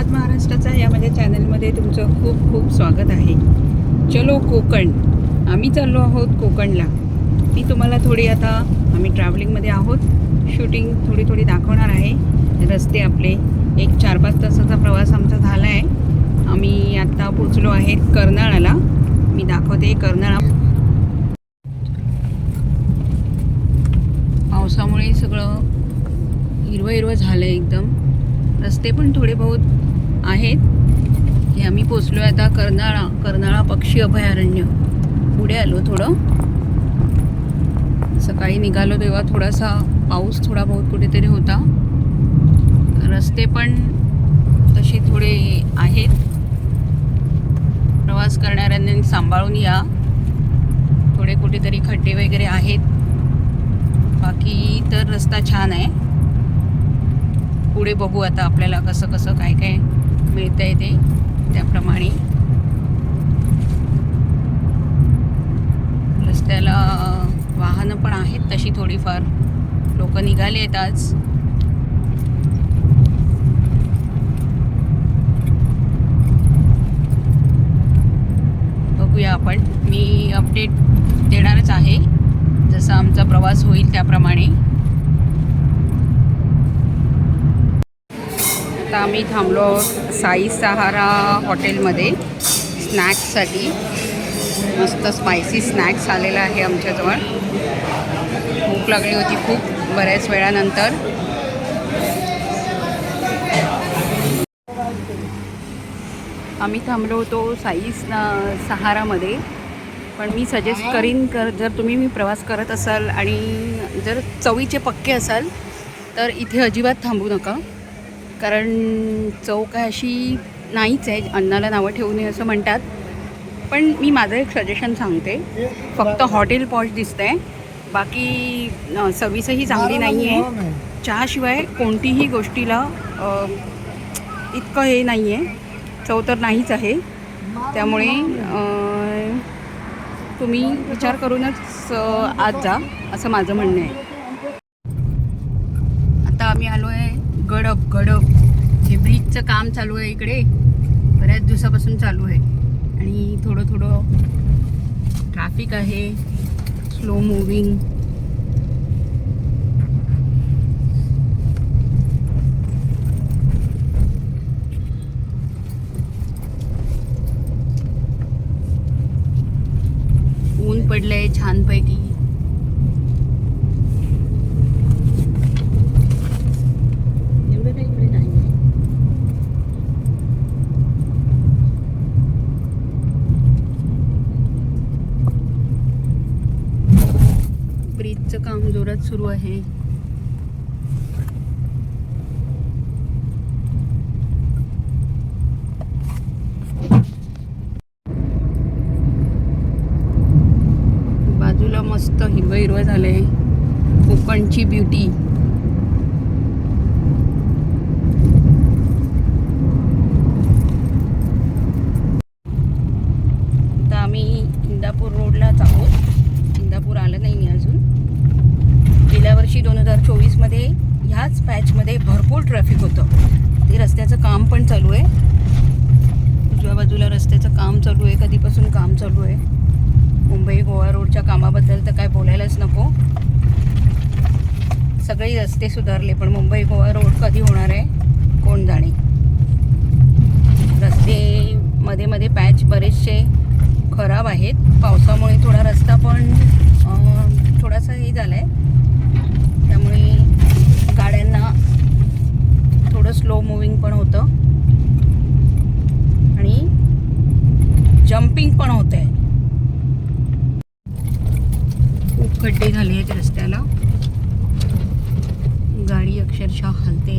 स्वाद महाराष्ट्राचा या माझ्या चॅनलमध्ये तुमचं खूप खूप स्वागत आहे. चलो कोकण. आम्ही चाललो आहोत कोकणला. मी तुम्हाला थोडी आता आम्ही ट्रॅव्हलिंगमध्ये आहोत. शूटिंग थोडी थोडी दाखवणार आहे. रस्ते आपले. एक चार पाच तासाचा प्रवास आमचा झाला आहे आम्ही आत्ता पोचलो आहे कर्नाळाला. मी दाखवते कर्नाळा. पावसामुळे सगळं हिरवं हिरवं झालं आहे एकदम. रस्ते पण थोडे बहुत आहेत. हे आम्ही पोचलो आहे आता कर्नाळा कर्नाळा पक्षी अभयारण्य. पुढे आलो थोडं. सकाळी निघालो तेव्हा थोडासा पाऊस थोडा बहुत कुठेतरी होता. रस्ते पण तसे थोडे आहेत. प्रवास करणाऱ्यांनी सांभाळून या. थोडे कुठेतरी खड्डे वगैरे आहेत. बाकी तर रस्ता छान आहे. पुढे बघू आता आपल्याला कसं कसं काय काय मिळतं आहे ते त्याप्रमाणे. रस्त्याला वाहनं पण आहेत तशी थोडीफार. लोक निघाले आहेत आज. बघूया आपण. मी अपडेट देणारच आहे. जसा आमचा प्रवास होईल त्याप्रमाणे. आता आम्ही थांबलो साई सहारा हॉटेलमध्ये स्नॅक्ससाठी. मस्त स्पायसी स्नॅक्स आलेला आहे आमच्याजवळ. भूक लागली होती खूप बऱ्याच वेळानंतर. आम्ही थांबलो होतो साई सहारामध्ये. पण मी सजेस्ट करीन कर जर तुम्ही मी प्रवास करत असाल आणि जर चवीचे पक्के असाल तर इथे अजिबात थांबू नका. कारण चव काय अशी नाहीच आहे अन्नाला नावं ठेवू नये असं म्हणतात. पण मी माझं एक सजेशन सांगते. फक्त हॉटेल पॉश दिसतं आहे बाकी सर्विसही चांगली नाही. आहे चहाशिवाय कोणतीही गोष्टीला इतकं हे नाही आहे चव तर नाहीच आहे. त्यामुळे तुम्ही विचार करूनच आत जा असं माझं म्हणणं आहे. आता आम्ही आलो आहे गडप गडप हे काम चालू आहे इकडे. बऱ्याच दिवसापासून चालू आहे. आणि थोडं थोडं ट्रॅफिक आहे. स्लो मुव्हिंग ऊन पडलंय छानपैकी एवढं काही इकडे नाही आहे. ब्रिजचं काम जोरात सुरू आहे. बाजूला मस्त हिरवं हिरवं झालंय. कोकणची ब्युटी आता आम्ही इंदापूर रोडलाच आहोत इंदापूर आलं नाही मी अजून गेल्या वर्षी दोन हजार चोवीसमध्ये ह्याच पॅचमध्ये भरपूर ट्रॅफिक होतं ते रस्त्याचं काम पण चालू आहे उजव्या बाजूला रस्त्याचं काम चालू आहे कधीपासून काम चालू आहे मुंबई गोवा रोडच्या कामाबद्दल तर काय बोलायलाच नको सगळे रस्ते सुधारले पण मुंबई गोवा रोड कधी होणार आहे? कोण जाणे? रस्ते मध्ये मध्ये पॅच बरेचसे खराब आहेत. पावसामुळे थोडा रस्ता पण थोडासा हे झाला आहे त्यामुळे गाड्यांना थोडं स्लो मुव्हिंग पण होतं. आणि जम्पिंग पण होतं आहे खूप खड्डे झाले आहेत रस्त्याला. गाडी अक्षरशः हलते.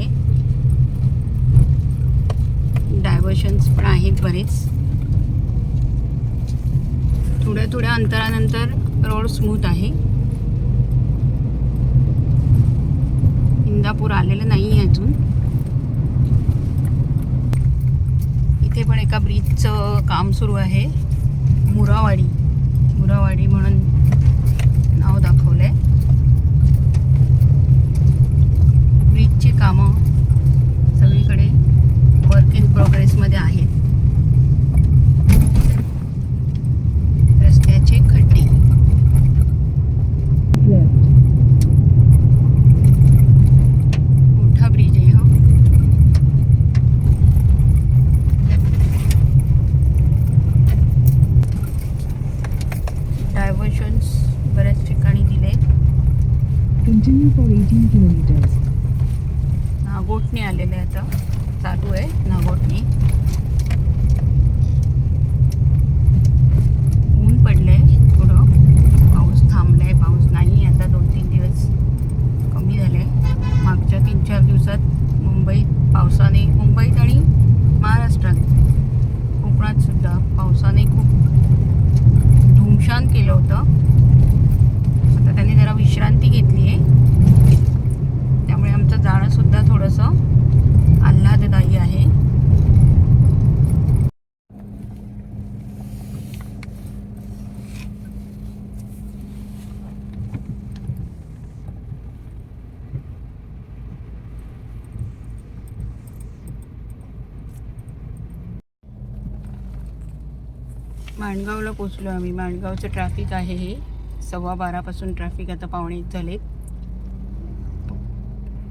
डायव्हर्शन्स पण आहेत बरेच. थोड्या थोड्या अंतरानंतर रोड स्मूथ आहे. इंदापूर आलेलं नाही आहे अजून. इथे पण एका ब्रिजचं काम सुरू आहे. मुरावाडी. मुरावाडी म्हणून कामं सगळीकडे वर्क इन प्रोग्रेसमध्ये आहेत. रस्त्याचे खड्डे. मोठा डायव्हर्शन्स बऱ्याच ठिकाणी दिले Continue for 18 kilometers. बोटने आलेले आता. चालू आहे नागोटनी ऊन पडलंय थोडं पाऊस थांबलाय पाऊस नाही आता दोन तीन दिवस कमी झालाय मागच्या तीन चार दिवसात मुंबईत पावसाने मुंबईत आणि महाराष्ट्रात कोकणात सुद्धा पावसाने खूप धुमशान केलं होतं आता त्यांनी जरा विश्रांती घेतली आहे त्यामुळे आमचं जाणं सुद्धा थोडंसं आल्हाददायी आहे माणगावला पोचलो आम्ही. माणगावचं ट्रॅफिक आहे हे. सव्वा बारापासून ट्रॅफिक आता पावणे एक झालेत.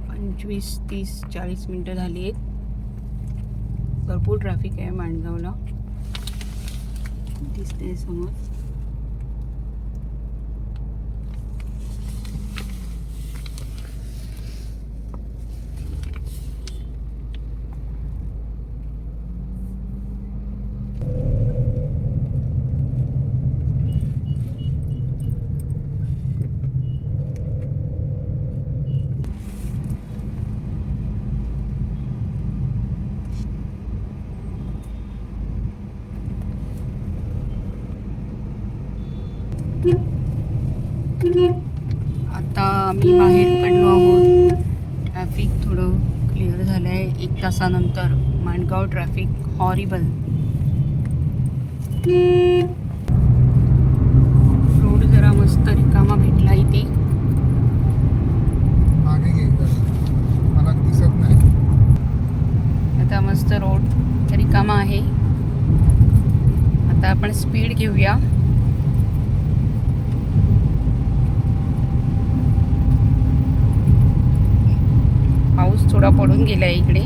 पंचवीस तीस चाळीस मिनटं झाली आहेत भरपूर ट्रॅफिक आहे माणगावला. दिसते समोर आता आम्ही बाहेर पडलो आहोत. ट्रॅफिक थोडं क्लिअर झालं आहे एक तासानंतर माणगाव ट्रॅफिक हॉरिबल रोड जरा मस्त रिकामा भेटला इथे मागे घे जरा. मला दिसत नाही आता मस्त रोड रिकामा आहे आता आपण स्पीड घेऊया पाऊस थोडा पडून इकडे.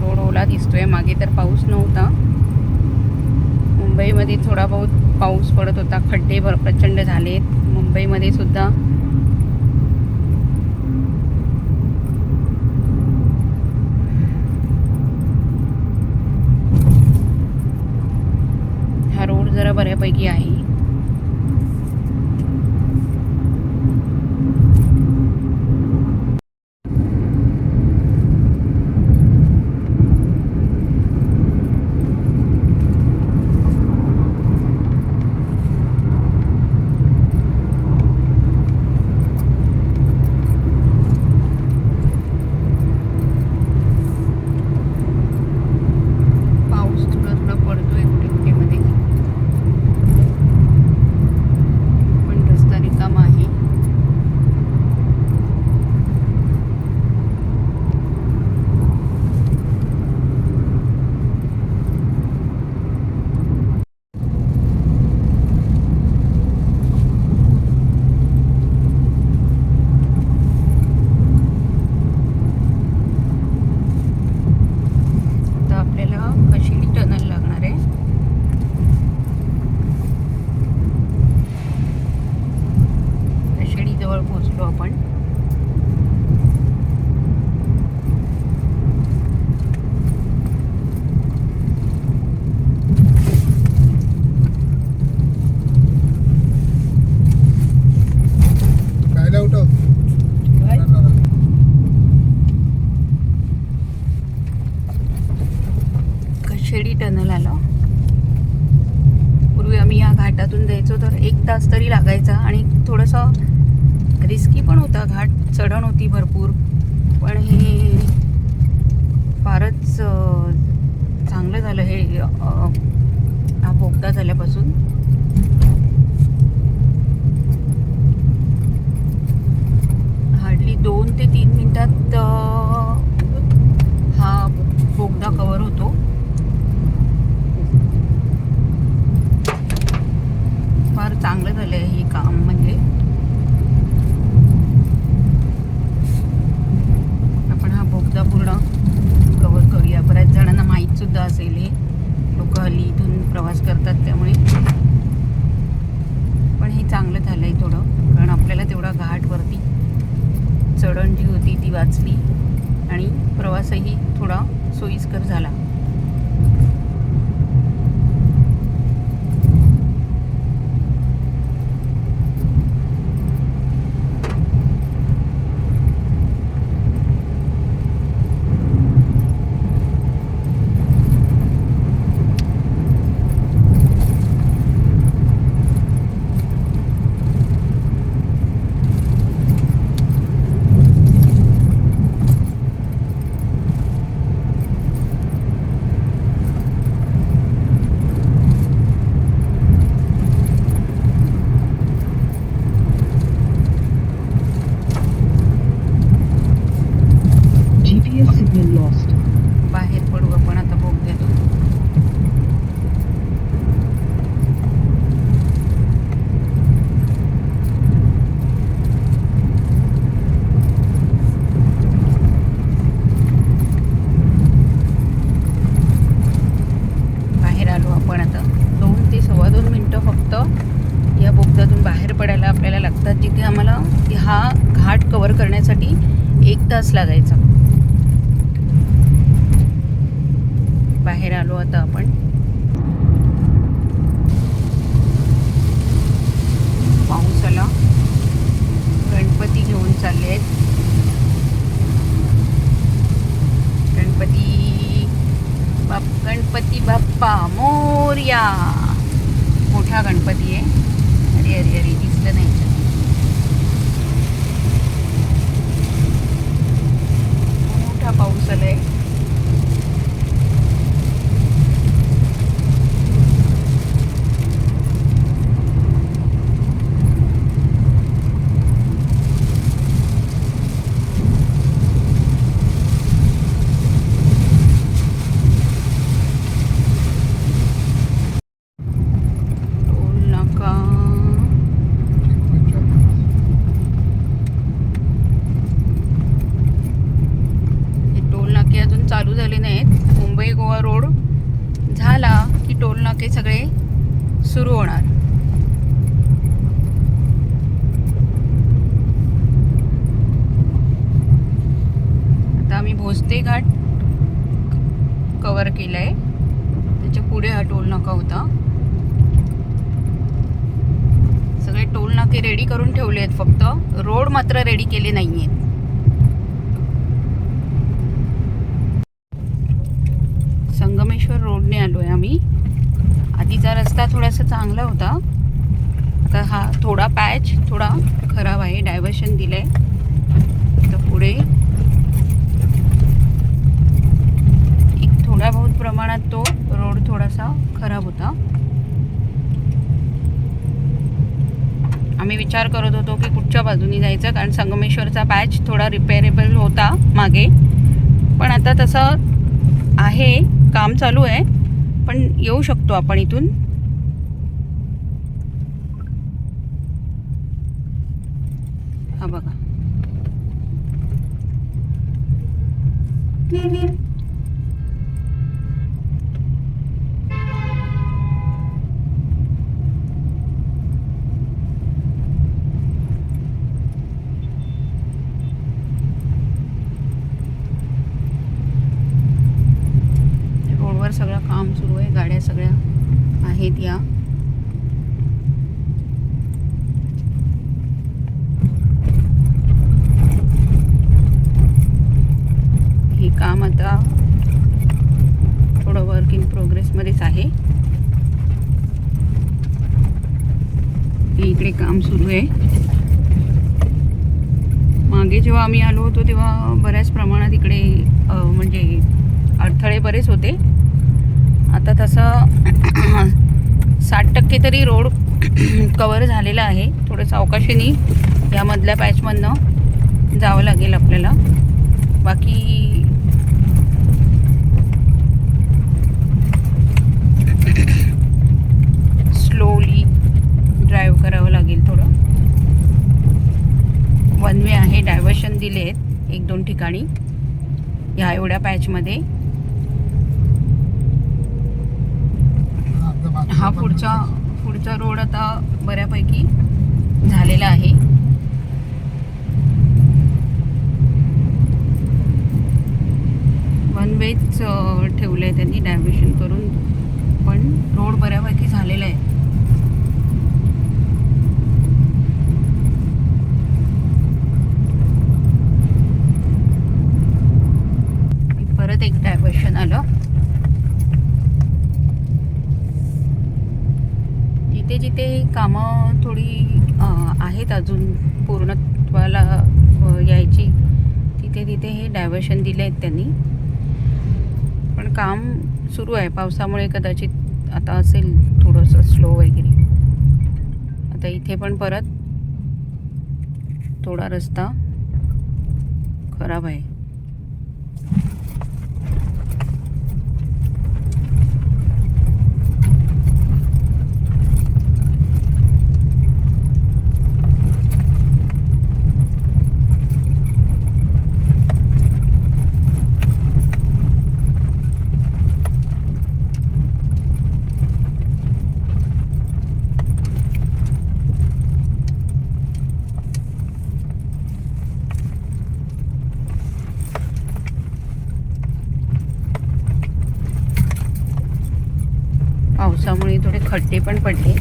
रोड ओला दिसतोय. मागे तर पाऊस नव्हता. मुंबईमध्ये थोडा बहुत पाऊस पडत होता. खड्डे भर प्रचंड झालेत. मुंबईमध्ये सुद्धा. हा रोड जरा बऱ्यापैकी आहे पाऊस थोडा थोडा पडतोय कुठे कुठे मध्ये पण रस्ता रिकामा आहे आता आपल्याला कशिडी टनल लागणार आहे कशिडी जवळ पोहोचलो आपण गायला उठव कशेडी टनल आलं पूर्वी आम्ही या घाटातून जायचो तर एक तास तरी लागायचा आणि थोडंसं रिस्की पण होता घाट चढण होती भरपूर. पण हे फारच चांगलं झालं हे हा बोगदा झाल्यापासून. गणपती बाप्पा मोर्या. मोठा गणपती आहे. अरे अरे अरे दिसलं नाही. मोठा पाऊस आलाय टोल नाका हे टोल नाके अजून चालू झाले नाहीत मुंबई गोवा रोड झाला की आपले सगळे सुरू होणार. आता आम्ही भोसते घाट कवर केलाय. त्याच्या पुढे हा टोल नाका होता. सगळे टोल नाके रेडी करून ठेवले आहेत फक्त. रोड मात्र रेडी केले नाही आहेत संगमेश्वर रोडने आलो आहे आम्ही आधीचा रस्ता थोडासा चांगला होता. तर हा थोडा पॅच थोडा खराब आहे. डायव्हर्शन दिलं आहे तर पुढे एक थोड्या बहुत प्रमाणात तो रोड थोडासा खराब होता. आम्ही विचार करत होतो की कुठच्या बाजूनी जायचं कारण संगमेश्वरचा पॅच थोडा रिपेरेबल होता मागे. पण आता तसं आहे काम चालू आहे. पण येऊ शकतो आपण इथून. Mm-hmm. मागे जेव्हा आम्ही आलो होतो तेव्हा बऱ्याच प्रमाणात इकडे म्हणजे अडथळे बरेच होते. आता तसं साठ टक्के तरी रोड कवर झालेला आहे. थोडंसं सावकाशीने यामधल्या पॅचमधनं जावं लागेल आपल्याला. बाकी स्लोली ड्राईव्ह करावं लागेल थोडं. वन वे आहे. डायव्हर्शन दिले आहेत एक दोन ठिकाणी. ह्या एवढ्या पॅचमध्ये हा पुढचा पुढचा रोड आता बऱ्यापैकी झालेला आहे. वन वेच ठेवलं आहे त्यांनी डायव्हर्शन करून. पण रोड बऱ्यापैकी झालेला आहे. परत एक डायव्हर्शन आलं. जिथे जिथे कामं थोडी आहेत अजून पूर्णत्वाला यायची तिथे तिथे हे डायव्हर्शन दिले आहेत त्यांनी. पण काम सुरू आहे. पावसामुळे कदाचित आता असेल थोडंसं स्लो वगैरे. आता इथे पण परत थोडा रस्ता खराब आहे पावसामुळे थोडे खड्डे पण पडले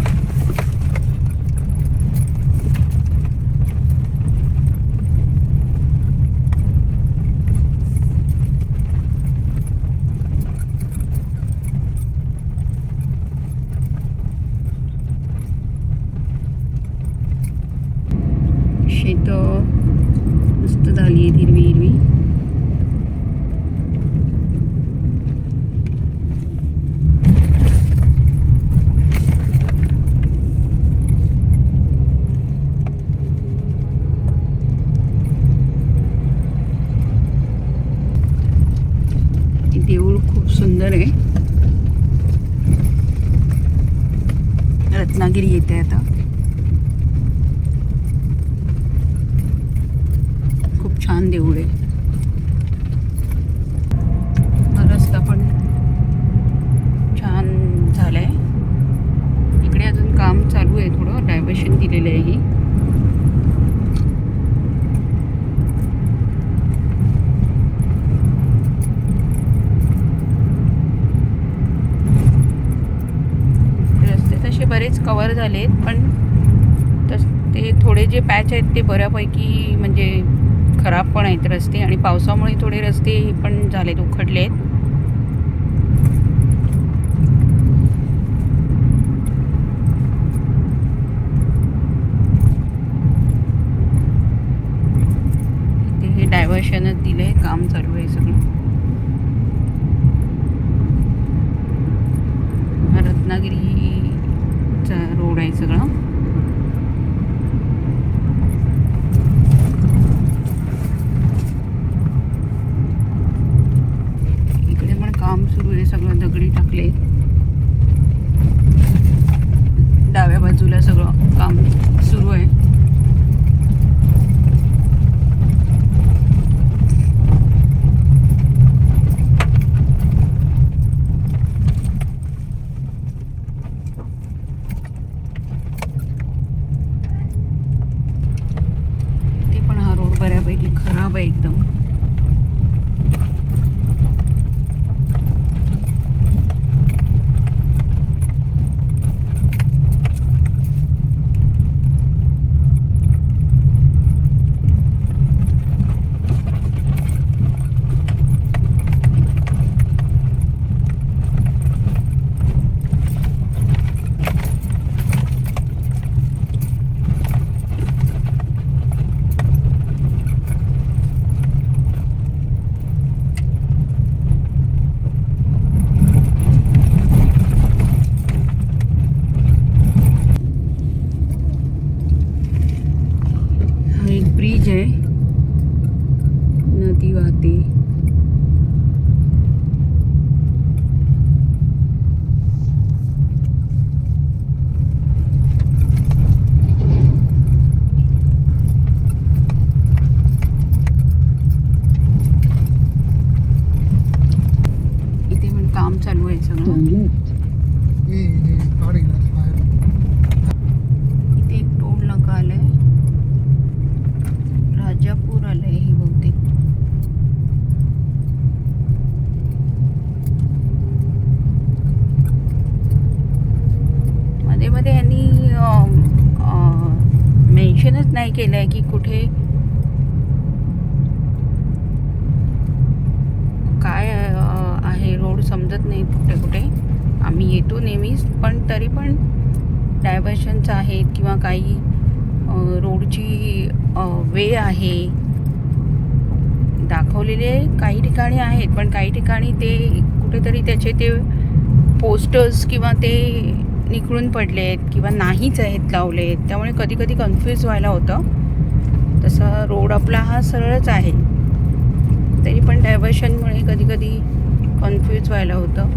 शेत मस्त झाली आहेत हिरवी हिरवी हे देऊळ खूप सुंदर आहे रत्नागिरी येते आता. खूप छान देऊळ आहे हा रस्ता पण छान झालाय इकडे अजून काम चालू आहे थोडं डायव्हर्शन दिलेलं आहे ही रस्ते तसे बरेच कवर झालेत पण तस ते थोडे जे पॅच आहेत ते बऱ्यापैकी म्हणजे खराब पण आहेत रस्ते आणि पावसामुळे थोडे रस्ते हे पण झालेत उखडले आहेत ते हे आहे काम चालू आहे सगळं हा रत्नागिरीचा रोड आहे सगळं समजत नाही कुठे कुठे. आम्ही येतो नेहमीच पण तरी पण डायव्हर्शन्स आहेत किंवा काही रोडची वे आहे. दाखवलेले काही ठिकाणी आहेत पण काही ठिकाणी ते कुठेतरी त्याचे ते पोस्टर्स किंवा ते निखळून पडले आहेत किंवा नाहीच आहेत लावले आहेत. त्यामुळे कधी कधी कन्फ्यूज व्हायला होतं. तसा रोड आपला हा सरळच आहे. तरी पण डायव्हर्शनमुळे कधी कधी कन्फ्यूज व्हायला होतं.